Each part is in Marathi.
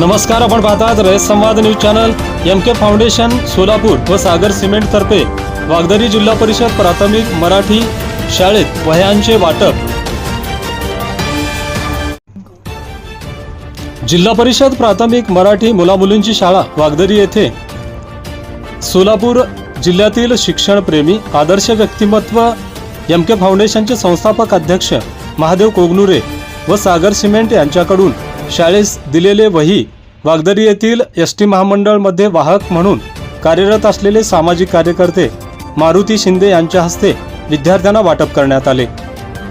नमस्कार आपण पाहतात Rayat Samvad news channel M K foundation Solapur व सागर सिमेंट तर्फे वागदरी जिल्हा परिषद प्राथमिक मराठी शाळेत वह्यांचे वाटप. जिल्हा परिषद प्राथमिक मराठी मुलामुलींची शाळा वागदरी येथे. सोलापूर जिल्ह्यातील शिक्षणप्रेमी आदर्श व्यक्तिमत्व एम के फाउंडेशनचे संस्थापक अध्यक्ष महादेव कोगनुरे व सागर सिमेंट यांच्याकडून शाळेस दिलेले वही वागदरी येथील एस टी महामंडळमध्ये वाहक म्हणून कार्यरत असलेले सामाजिक कार्यकर्ते मारुती शिंदे यांच्या हस्ते विद्यार्थ्यांना वाटप करण्यात आले.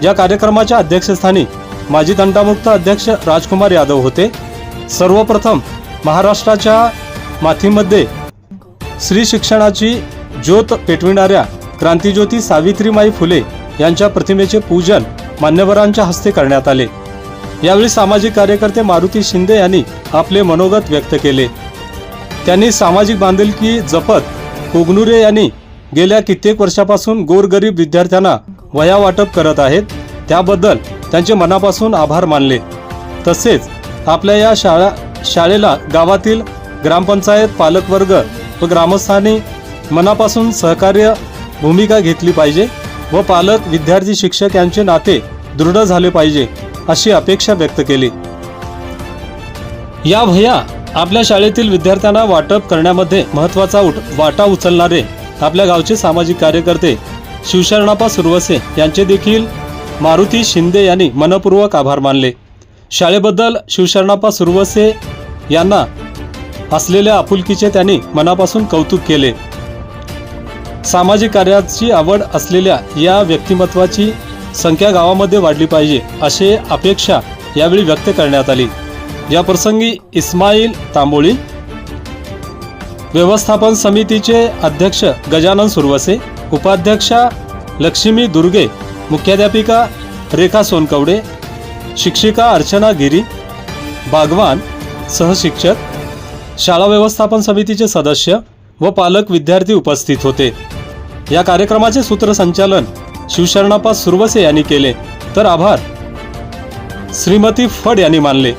या कार्यक्रमाच्या अध्यक्षस्थानी माजी तंटामुक्त अध्यक्ष राजकुमार यादव होते. सर्वप्रथम महाराष्ट्राच्या माथीमध्ये स्त्री शिक्षणाची ज्योत पेटविणाऱ्या क्रांतिज्योती सावित्रीमाई फुले यांच्या प्रतिमेचे पूजन मान्यवरांच्या हस्ते करण्यात आले. यावेळी सामाजिक कार्यकर्ते मारुती शिंदे यांनी आपले मनोगत व्यक्त केले. त्यांनी सामाजिक बांधिलकी जपत कोगनुरे यांनी गेल्या कित्येक वर्षापासून गोरगरीब विद्यार्थ्यांना वया वाटप करत आहेत. त्याबद्दल त्यांचे मनापासून आभार मानले. तसेच आपल्या या शाळा शाळेला गावातील ग्रामपंचायत पालकवर्ग व ग्रामस्थांनी मनापासून सहकार्य भूमिका घेतली पाहिजे व पालक विद्यार्थी शिक्षक यांचे नाते दृढ झाले पाहिजे. अशी अपेक्षा व्यक्त केली. या भैया आपल्या शाळेतील विद्यार्थ्यांना वाटप करण्यामध्ये महत्त्वाचा उठ वाटा उचलणारे आपल्या गावचे सामाजिक कार्यकर्ते शिवशरणापा सुरवसे यांचे देखील मारुती शिंदे यांनी मनपूर्वक आभार मानले. शाळेबद्दल शिवशरणापा सुरवसे यांना असलेल्या आपुलकीचे त्यांनी मनापासून कौतुक केले. सामाजिक कार्याची आवड असलेल्या या व्यक्तिमत्वाची संख्या गावामध्ये वाढली पाहिजे अशी अपेक्षा यावेळी व्यक्त करण्यात आली. या प्रसंगी इस्माईल तांबोळी व्यवस्थापन समितीचे अध्यक्ष गजानन सुरवसे उपाध्यक्षा लक्ष्मी दुर्गे मुख्याध्यापिका रेखा सोनकवडे शिक्षिका अर्चना गिरी बागवान सहशिक्षक शाळा व्यवस्थापन समितीचे सदस्य व पालक विद्यार्थी उपस्थित होते. या कार्यक्रमाचे सूत्रसंचालन शिवशरणापा सुरवसे यांनी केले. तर आभार. श्रीमती फड यांनी मानले.